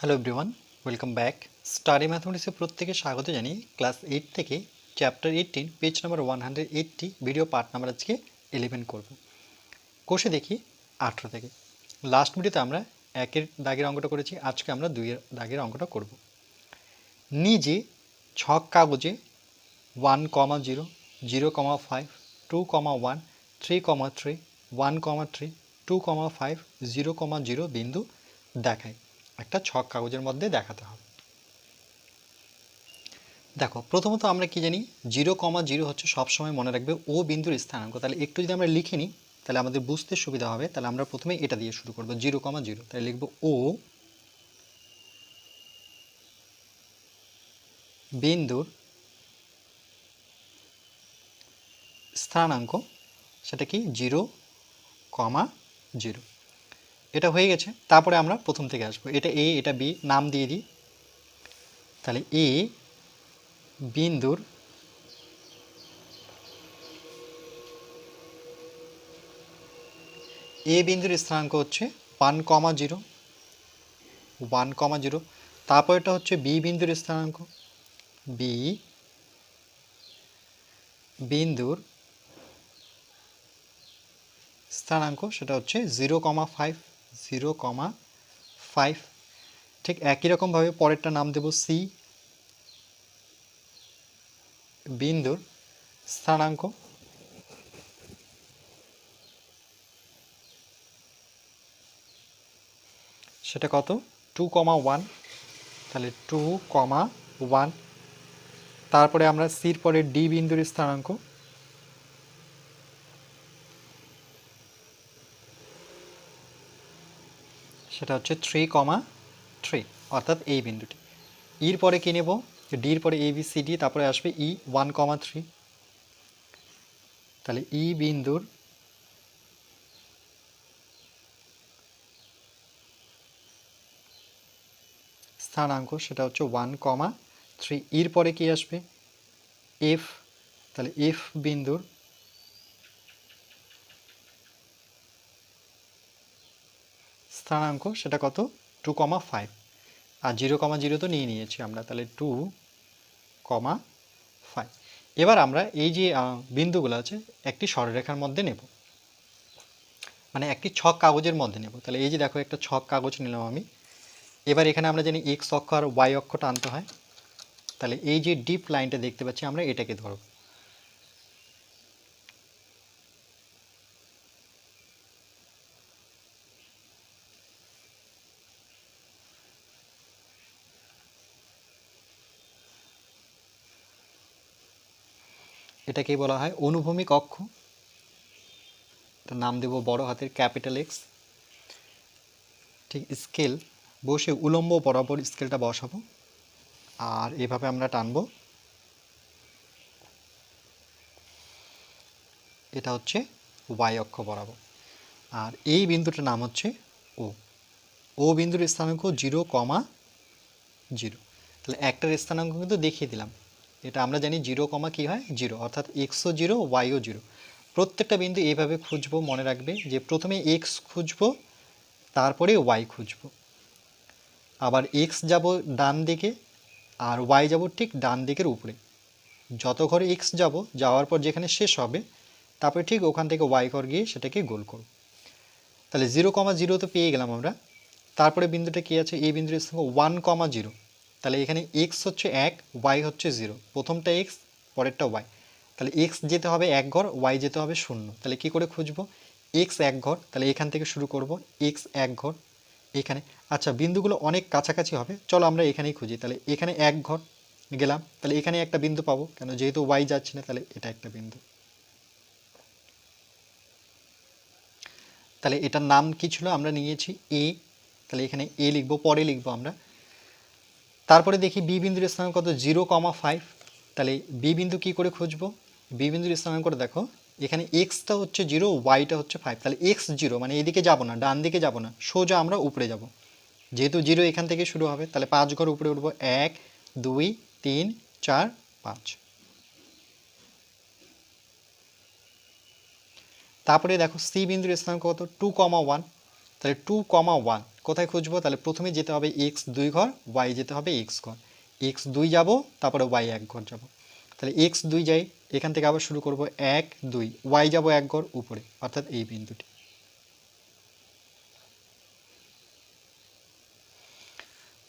Hello everyone welcome back study ম্যাথমেটিক্সে প্রত্যেকে স্বাগত জানিয়ে ক্লাস এইট থেকে chapter eighteen page number one hundred eighty video part number আজকে eleven করব। কোষে দেখি আঠেরো থেকে। লাস্ট ভিডিওতে আমরা একের দাগের অঙ্কটা করেছি, আজকে আমরা দুইয়ের দাগের অঙ্কটা করব। নিজে ছক কাগজে one comma zero zero comma five two comma one three comma three one comma three two comma five zero comma zero বিন্দু দেখায়। একটা ছক কাগজের মধ্যে দেখাতে হবে। দেখো, প্রথমত আমরা কি জানি? জিরো কমা জিরো হচ্ছে সবসময় মনে রাখবে ও বিন্দুর স্থানাঙ্ক। তাহলে একটু যদি আমরা লিখে নিই, তাহলে আমাদের বুঝতে সুবিধা হবে। তাহলে আমরা প্রথমে এটা দিয়ে শুরু করব, জিরো কমা জিরো। তাহলে লিখব ও বিন্দুর স্থানাঙ্ক, সেটা কি? Zero comma zero. এটা হয়ে গেছে, তারপরে আমরা প্রথম থেকে আসব। এটা এ, এটা বি, নাম দিয়ে দিই। তাহলে এ বিন্দুর এ বিন্দুর স্থানাঙ্ক হচ্ছে one comma zero, one comma zero. তারপর এটা হচ্ছে বি বিন্দুর স্থানাঙ্ক। বি বিন্দুর স্থানাঙ্ক, সেটা হচ্ছে zero comma five. Zero comma five. ঠিক একই রকমভাবে পরেরটা নাম দেব সি। বিন্দুর স্থানাঙ্ক। সেটা কত? Two comma one. তাহলে টু কমা ওয়ান। তারপরে আমরা সির পরে ডি বিন্দুর স্থানাঙ্ক। সেটা হচ্ছে থ্রি কমা থ্রি অর্থাৎ এই বিন্দুটি। ইর পরে কী নেব? ডির পরে এ বি সি ডি তারপরে আসবে ই ওয়ান কমা থ্রি তাহলে ই বিন্দুর স্থানাঙ্ক সেটা হচ্ছে ওয়ান কমা থ্রি ইর পরে কি আসবে? এফ তাহলে এফ বিন্দুর স্থানাঙ্ক, সেটা কত? টু কমা ফাইভ আর জিরো কমা জিরো তো নিয়ে নিয়েছি আমরা, তাহলে টু কমা ফাইভ এবার আমরা এই যে বিন্দুগুলো আছে, একটি সরলরেখার মধ্যে নেব। মানে একটি ছক কাগজের মধ্যে নেব। তাহলে এই যে দেখো, একটা ছক কাগজ নিলাম আমি। এবার এখানে আমরা জানি এক্স অক্ষ আর ওয়াই অক্ষটা আনতে হয়। তাহলে এই যে ডিপ লাইনটা দেখতে পাচ্ছি আমরা, এটাকে ধরব। এটাকে বলা হয় অনুভূমিক অক্ষ। তার নাম দেব বড় হাতের ক্যাপিটাল এক্স ঠিক স্কেল, বসে উলম্ব বরাবর স্কেলটা বসাবো। আর এভাবে আমরা টানবো। এটা হচ্ছে ওয়াই অক্ষ বরাবর। আর এই বিন্দুটার নাম হচ্ছে ও ও বিন্দুর স্থানাঙ্ক জিরো কমা জিরো। তাহলে একটার স্থানাঙ্ক কিন্তু দেখিয়ে দিলাম। এটা আমরা জানি জিরো কমা কী হয়? জিরো। অর্থাৎ এক্সও জিরো ওয়াইও জিরো। প্রত্যেকটা বিন্দু এইভাবে খুঁজবো, মনে রাখবে যে প্রথমে এক্স খুঁজবো, তারপরে ওয়াই খুঁজবো। আবার এক্স যাব ডান দিকে, আর ওয়াই যাব ঠিক ডান দিকের উপরে। যত ঘরে এক্স যাব, যাওয়ার পর যেখানে শেষ হবে, তারপরে ঠিক ওখান থেকে ওয়াই ঘর গিয়ে সেটাকে গোল করব। তাহলে জিরো কমা জিরো তো পেয়ে গেলাম আমরা। তারপরে বিন্দুটা কী আছে? এই বিন্দুর সঙ্গে ওয়ান কমা জিরো। তাহলে এখানে এক্স হচ্ছে এক ওয়াই হচ্ছে জিরো প্রথমটা এক্স পরেরটা ওয়াই তাহলে এক্স যেতে হবে এক ঘর ওয়াই যেতে হবে শূন্য। তাহলে কি করে খুঁজবো? এক্স এক ঘর, তাহলে এখান থেকে শুরু করব। এক্স এক ঘর, এখানে। আচ্ছা বিন্দুগুলো অনেক কাছাকাছি হবে। চলো আমরা এখানেই খুঁজি। তাহলে এখানে এক ঘর গেলাম। তাহলে এখানে একটা বিন্দু পাবো। কেন যেহেতু ওয়াই যাচ্ছে না, তাহলে এটা একটা বিন্দু। তাহলে এটার নাম কি ছিল? আমরা নিয়েছি এ তাহলে এখানে এ লিখব, পরে লিখব আমরা। তারপরে দেখি বি বিন্দুর স্থানাঙ্ক কত জিরো কমা ফাইভ। তাহলে বি বিন্দু কী করে খুঁজবো? বি বিন্দুর করে দেখো, এখানে এক্সটা হচ্ছে জিরো ওয়াইটা হচ্ছে ফাইভ তাহলে এক্স জিরো মানে এদিকে যাব না, ডান দিকে যাব না, সোজা আমরা উপরে যাব। যেহেতু জিরো এখান থেকে শুরু হবে, তাহলে পাঁচ ঘর উপরে উঠবো, এক, দুই, তিন, চার, পাঁচ। তারপরে দেখো সি বিন্দুর স্থানাঙ্ক কত? টু কমা ওয়ান তাহলে টু কমা ওয়ান কোথায় খুঁজবো? তাহলে প্রথমে যেতে হবে এক্স দুই ঘর ওয়াই যেতে হবে এক্স ঘর। এক্স দুই যাব, তারপরে ওয়াই এক ঘর যাব। তাহলে এক্স দুই যাই, এখান থেকে আবার শুরু করব এক দুই ওয়াই যাব এক ঘর উপরে, অর্থাৎ এই বিন্দুটি।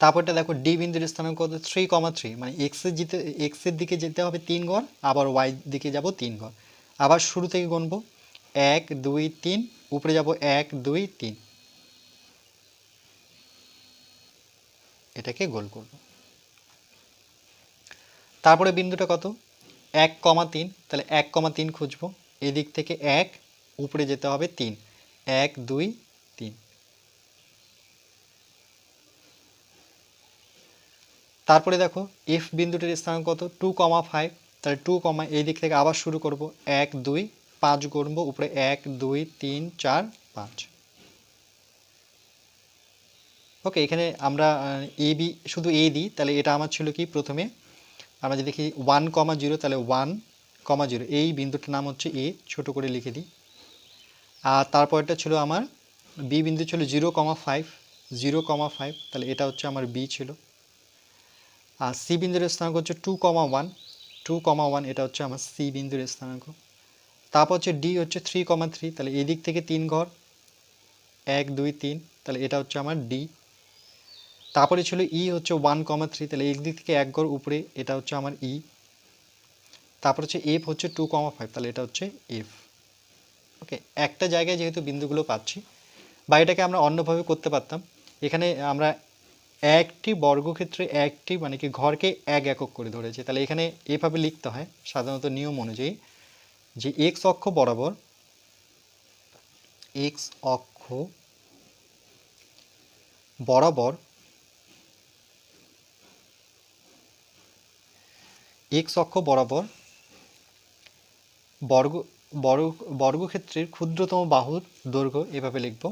তারপরটা দেখো ডি বিন্দুর স্থানাঙ্ক কত? থ্রি কমা থ্রি মানে এক্সের যেতে এক্সের দিকে যেতে হবে তিন ঘর, আবার ওয়াই দিকে যাব তিন ঘর। আবার শুরু থেকে গুনবো, এক, দুই, তিন, উপরে যাব এক, দুই, তিন। এটাকে গোল করব। তারপরে বিন্দুটা কত? এক কমা তিন। তাহলে এক কমা তিন খুঁজবো। এদিক থেকে এক, উপরে যেতে হবে তিন। এক, দুই, তিন। তারপরে দেখো এফ বিন্দুটির স্থান কত? টু কমা ফাইভ তাহলে টু কমা এই দিক থেকে আবার শুরু করব। এক, দুই, পাঁচ গড়ব। উপরে এক, দুই, তিন, চার, পাঁচ। ওকে এখানে আমরা এ বি শুধু এ দিই, তাহলে এটা আমার ছিল কি প্রথমে? আমরা যদি দেখি ওয়ান কমা জিরো তাহলে ওয়ান কমা জিরো এই বিন্দুটার নাম হচ্ছে এ ছোট করে লিখে দিই। আর তারপরটা ছিল আমার বি বিন্দু ছিল zero comma five zero comma five তাহলে এটা হচ্ছে আমার বি ছিল। আর সি বিন্দুর স্থানাঙ্ক হচ্ছে two comma one two comma one এটা হচ্ছে আমার সি বিন্দুর স্থানাঙ্ক। তারপর হচ্ছে ডি হচ্ছে থ্রি কমা থ্রি তাহলে এদিক থেকে তিন ঘর, এক, দুই, তিন, তাহলে এটা হচ্ছে আমার ডি তারপরে ছিল ই হচ্ছে ওয়ান কমা থ্রি তাহলে একদিক থেকে এক ঘর উপরে, এটা হচ্ছে আমার ই। তারপর হচ্ছে এফ হচ্ছে টু কমা ফাইভ তাহলে এটা হচ্ছে এফ ওকে একটা জায়গায় যেহেতু বিন্দুগুলো পাচ্ছি, বা এটাকে আমরা অন্যভাবে করতে পারতাম, এখানে আমরা একটি বর্গক্ষেত্রে একটি মানে কি ঘরকে এক একক করে ধরেছে, তাহলে এখানে এভাবে লিখতে হয়, সাধারণত নিয়ম অনুযায়ী, যে এক্স অক্ষ বরাবর এক্স অক্ষ বরাবর এক্স অক্ষ বরাবর বর্গ বর্গ, বর্গক্ষেত্রের ক্ষুদ্রতম বাহুর দৈর্ঘ্য এভাবে লিখব।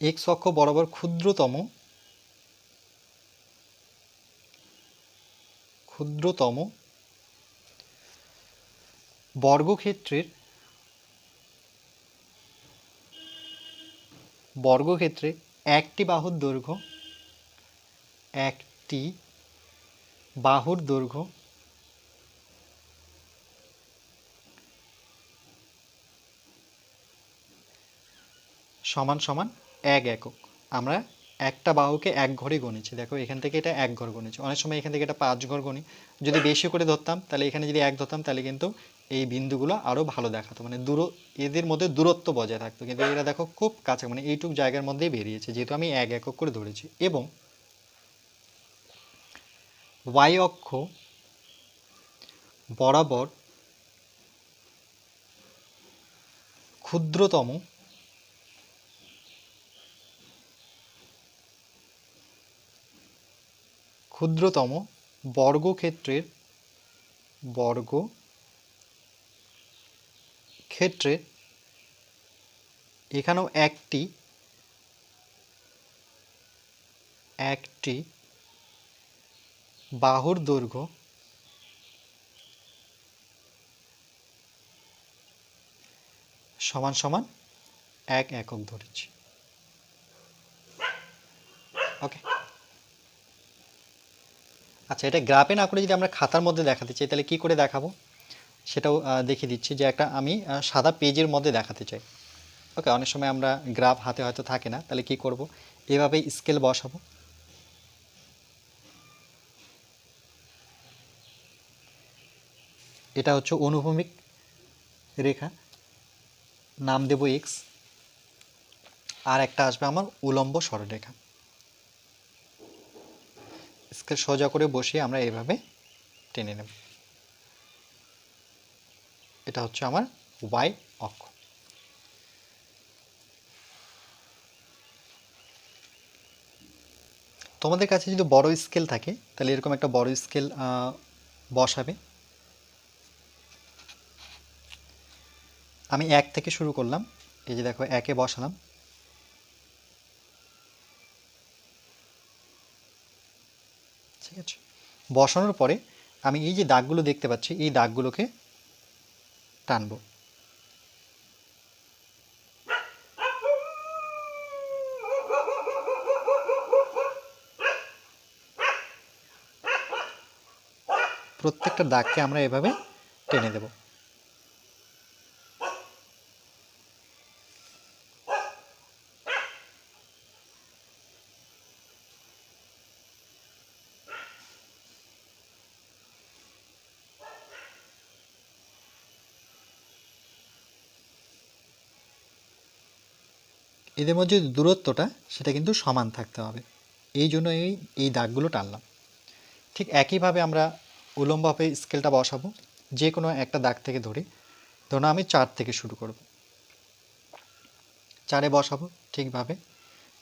এক্স অক্ষ বরাবর ক্ষুদ্রতম ক্ষুদ্রতম বর্গক্ষেত্রের বর্গক্ষেত্রে একটি বাহুর দৈর্ঘ্য একটি বাহুর দৈর্ঘ্য। সমান সমান এক একক। আমরা একটা বাহুকে এক ঘরে গণেছি দেখো, এখান থেকে এটা এক ঘর গণেছি অনেক সময় এখান থেকে এটা পাঁচ ঘর গণি যদি বেশি করে ধরতাম, তাহলে এখানে যদি এক ধরতাম, তাহলে কিন্তু এই বিন্দুগুলো আরও ভালো দেখাতো। মানে দূর এদের মধ্যে দূরত্ব বজায় থাকতো। কিন্তু এরা দেখো খুব কাছে মানে এইটুক জায়গার মধ্যেই বেরিয়েছে, যেহেতু আমি এক একক করে ধরেছি। এবং ওয়াই অক্ষ বরাবর ক্ষুদ্রতম ক্ষুদ্রতম বর্গক্ষেত্রের বর্গ ক্ষেত্রে এখানেও একটি একটি বাহুর দৈর্ঘ্য। সমান সমান এক একক ধরেছি ওকে আচ্ছা এটা গ্রাফে না করে যদি আমরা খাতার মধ্যে দেখাতে চাই, তাহলে কি করে দেখাবো? সেটাও দেখিয়ে দিচ্ছি যে একটা আমি সাদা পেজের মধ্যে দেখাতে চাই। ওকে অনেক সময় আমরা গ্রাফ হাতে হয়তো থাকে না, তাহলে কি করব? এভাবেই স্কেল বসাবো। এটা হচ্ছে অনুভূমিক রেখা। নাম দেব এক্স আর একটা আসবে আমার উলম্ব সরলরেখা স্কেল সোজা করে বসিয়ে আমরা এইভাবে টেনে নেব। এটা হচ্ছে আমার ওয়াই অক্ষ। তোমাদের কাছে যদি বড় স্কেল থাকে, তাহলে এরকম একটা বড় স্কেল বসাবে। আমি এক থেকে শুরু করলাম। এই যে দেখো, একে বসালাম। ঠিক আছে? বসানোর পরে আমি এই যে দাগগুলো দেখতে পাচ্ছি, এই দাগগুলোকে টানবো। প্রত্যেকটা দাগকে আমরা এভাবে টেনে দেবো। এদের মধ্যে যে দূরত্বটা, সেটা কিন্তু সমান থাকতে হবে। এই জন্য এই এই দাগগুলো টানলাম। ঠিক একইভাবে আমরা উলম্বভাবে স্কেলটা বসাবো। যে কোনো একটা দাগ থেকে ধরি, ধরুন আমি চার থেকে শুরু করব। চারে বসাবো ঠিকভাবে।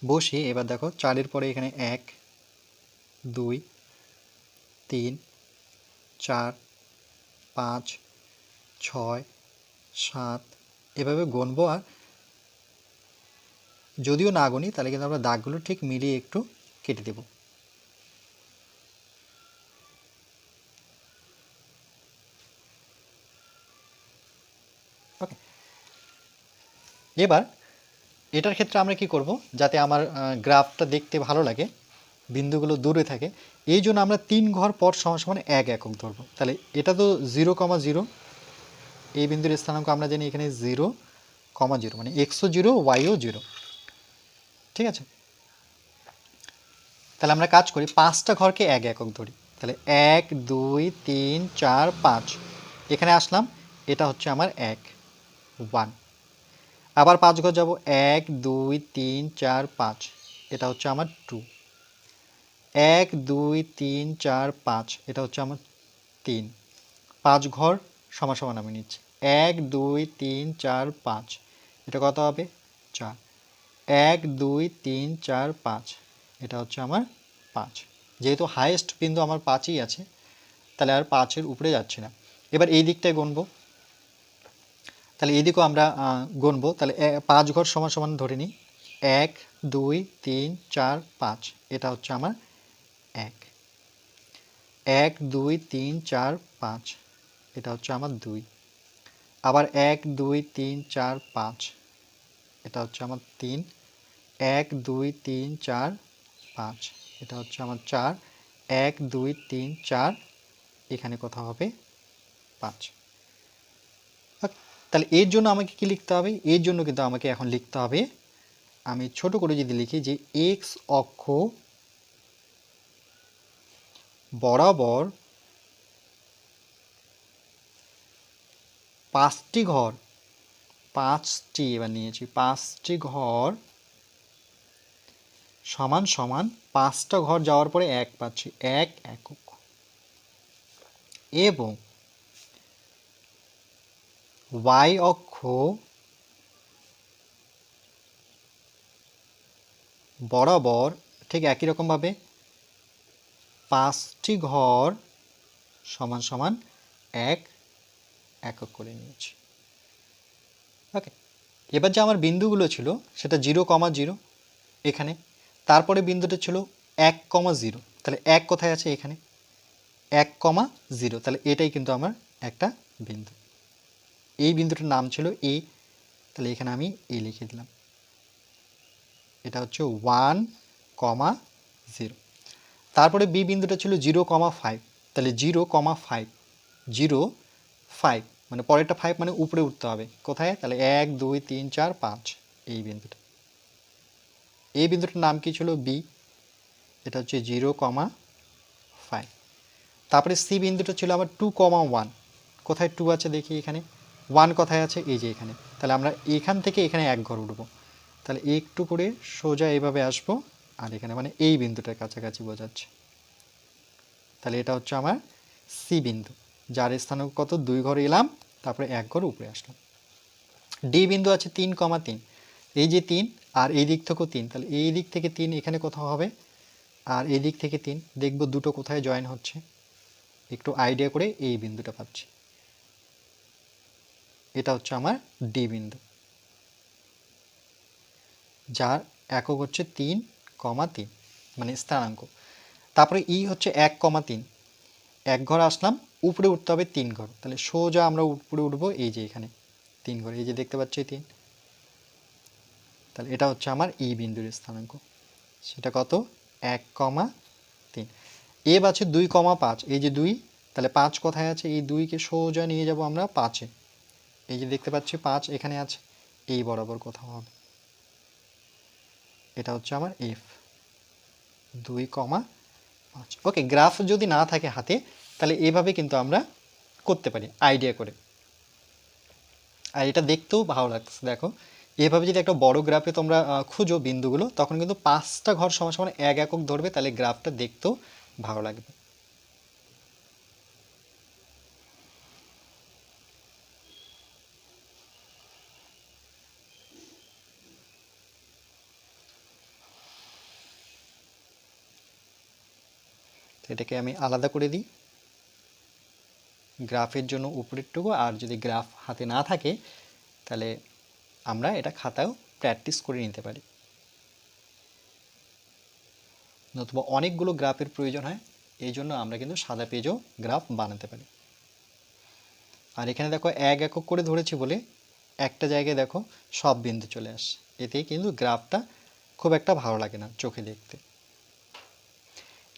বসিয়ে এবার দেখো চারের পরে এখানে এক, দুই, তিন, চার, পাঁচ, ছয়, সাত, এভাবে গুনবো আর যদিও না গুনি তাহলে কিন্তু আমরা দাগগুলো ঠিক মিলিয়ে একটু কেটে দেব। ওকে এবার এটার ক্ষেত্রে আমরা কি করব, যাতে আমার গ্রাফটা দেখতে ভালো লাগে, বিন্দুগুলো দূরে থাকে, এই জন্য আমরা তিন ঘর পর সমান সমান এক একক ধরবো। তাহলে এটা তো জিরো কমা জিরো, এই বিন্দুর স্থানাঙ্ক আমরা জানি এখানে জিরো কমা জিরো মানে এক্সও জিরো ওয়াইও জিরো। ঠিক আছে? তাহলে আমরা কাজ করি, পাঁচটা ঘরকে এক একক ধরি। তাহলে এক, দুই, তিন, চার, পাঁচ। এখানে আসলাম, এটা হচ্ছে আমার এক ওয়ান আবার পাঁচ ঘর যাব, এক, দুই, তিন, চার, পাঁচ। এটা হচ্ছে আমার টু এক, দুই, তিন, চার, পাঁচ। এটা হচ্ছে আমার তিন। পাঁচ ঘর সমান সমান আমি নিচ্ছি। এক, দুই, তিন, চার, পাঁচ। এটা কত হবে? চার। এক, দুই, তিন, চার, পাঁচ। এটা হচ্ছে আমার পাঁচ। যেহেতু হায়েস্ট বিন্দু আমার পাঁচই আছে, তাহলে আর পাঁচের উপরে যাচ্ছে না। এবার এই দিকটায় গুনবো। তাহলে এই দিকেও আমরা গুনবো। তাহলে পাঁচ ঘর সমান সমান ধরে নিই। এক, দুই, তিন, চার, পাঁচ। এটা হচ্ছে আমার এক। এক, দুই, তিন, চার, পাঁচ। এটা হচ্ছে আমার দুই। আবার এক, দুই, তিন, চার, পাঁচ। এটা হচ্ছে আমার তিন। এক, দুই, তিন, চার, পাঁচ। এটা হচ্ছে আমার চার। এক, দুই, তিন, চার। এখানে কথা হবে পাঁচ। তাহলে এর জন্য আমাকে কি লিখতে হবে? এর জন্য কিন্তু আমাকে এখন লিখতে হবে, আমি ছোট করে যদি লিখি যে এক্স অক্ষ বরাবর পাঁচটি ঘর, পাঁচটি এবার নিয়েছি, পাঁচটি ঘর সমান সমান পাঁচটা ঘর যাওয়ার পরে এক পাচ্ছি। এক একক। এবং ওয়াই অক্ষ বরাবর ঠিক একই রকমভাবে পাঁচটি ঘর সমান সমান এক একক করে নিয়েছি। ওকে এবার যে আমার বিন্দুগুলো ছিল, সেটা জিরো কমা জিরো এখানে। তারপরে বিন্দুটা ছিল এক কমা জিরো। তাহলে এক কোথায় আছে এখানে? এক কমা জিরো। তাহলে এটাই কিন্তু আমার একটা বিন্দু। এই বিন্দুটার নাম ছিল এ। তাহলে এখানে আমি এ লিখে দিলাম। এটা হচ্ছে ওয়ান কমা জিরো। তারপরে বি বিন্দুটা ছিল জিরো কমা ফাইভ। তাহলে zero comma five. Zero five. মানে পরেরটা ফাইভ মানে উপরে উঠতে হবে। কোথায়? তাহলে এক, দুই, তিন, চার, পাঁচ। এই বিন্দুটা। এই বিন্দুটার নাম কি ছিল? বি এটা হচ্ছে জিরো কমা ফাইভ তারপরে সি বিন্দুটা ছিল আমার টু কমা ওয়ান কোথায় টু আছে দেখি এখানে? ওয়ান কোথায় আছে? এই যে এখানে। তাহলে আমরা এখান থেকে এখানে এক ঘর উঠবো। তাহলে একটু করে সোজা এইভাবে আসব, আর এখানে মানে এই বিন্দুটার কাছাকাছি বোঝাচ্ছে। তাহলে এটা হচ্ছে আমার সি বিন্দু। যার স্থানে কত? দুই ঘর এলাম, তারপরে এক ঘর উপরে আসলাম। ডি বিন্দু আছে তিন কমা তিন। এই যে তিন আর এই দিক থেকেও তিন, তাহলে এই দিক থেকে তিন এখানে কোথাও হবে আর এই দিক থেকে তিন, দেখব দুটো কোথায় জয়েন হচ্ছে। একটু আইডিয়া করে এই বিন্দুটা পাচ্ছি এটা হচ্ছে আমার ডি বিন্দু। যার একক হচ্ছে তিন কমা তিন মানে স্থানাঙ্ক। তারপরে ই হচ্ছে এক কমা তিন। এক ঘর আসলাম, উপরে উঠতে হবে তিন ঘর। তাহলে সোজা আমরা উপরে উঠবো এই যে এখানে, তিন ঘর। এই যে দেখতে পাচ্ছি তিন। তাহলে এটা হচ্ছে আমার ই বিন্দুর স্থানাঙ্ক। সেটা কত? এক কমা তিন। এব আছে দুই কমা পাঁচ। এই যে দুই, তাহলে পাঁচ কোথায় আছে? এই দুইকে সোজা নিয়ে যাব আমরা পাঁচে। এই যে দেখতে পাচ্ছি পাঁচ এখানে আছে। এই বরাবর কোথাও হবে। এটা হচ্ছে আমার এফ দুই কমা পাঁচ। ওকে, গ্রাফ যদি না থাকে হাতে, তাহলে এভাবে কিন্তু আমরা করতে পারি। আইডিয়া করে। আর এটা দেখতেও ভালো লাগছে দেখো। এভাবে যদি একটা বড় গ্রাফে তোমরা খুঁজো বিন্দুগুলো, তখন কিন্তু পাঁচটা ঘর সমান সমান এক একক ধরবে, তাহলে গ্রাফটা দেখতেও ভালো লাগবে। এটাকে আমি আলাদা করে দিই। গ্রাফের জন্য উপরেরটুকু, আর যদি গ্রাফ হাতে না থাকে, তাহলে আমরা এটা খাতাও প্র্যাকটিস করে নিতে পারি। নতুবা অনেকগুলো গ্রাফের প্রয়োজন হয়, এই জন্য আমরা কিন্তু সাদা পেজও গ্রাফ বানাতে পারি। আর এখানে দেখো এক একক করে ধরেছি বলে একটা জায়গায় দেখো সব বিন্দু চলে আসে। এতে কিন্তু গ্রাফটা খুব একটা ভালো লাগে না চোখে দেখতে।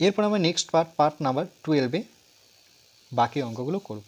এরপর আমরা নেক্সট পার্ট পার্ট নাম্বার টুয়েলভে বাকি অঙ্কগুলো করব।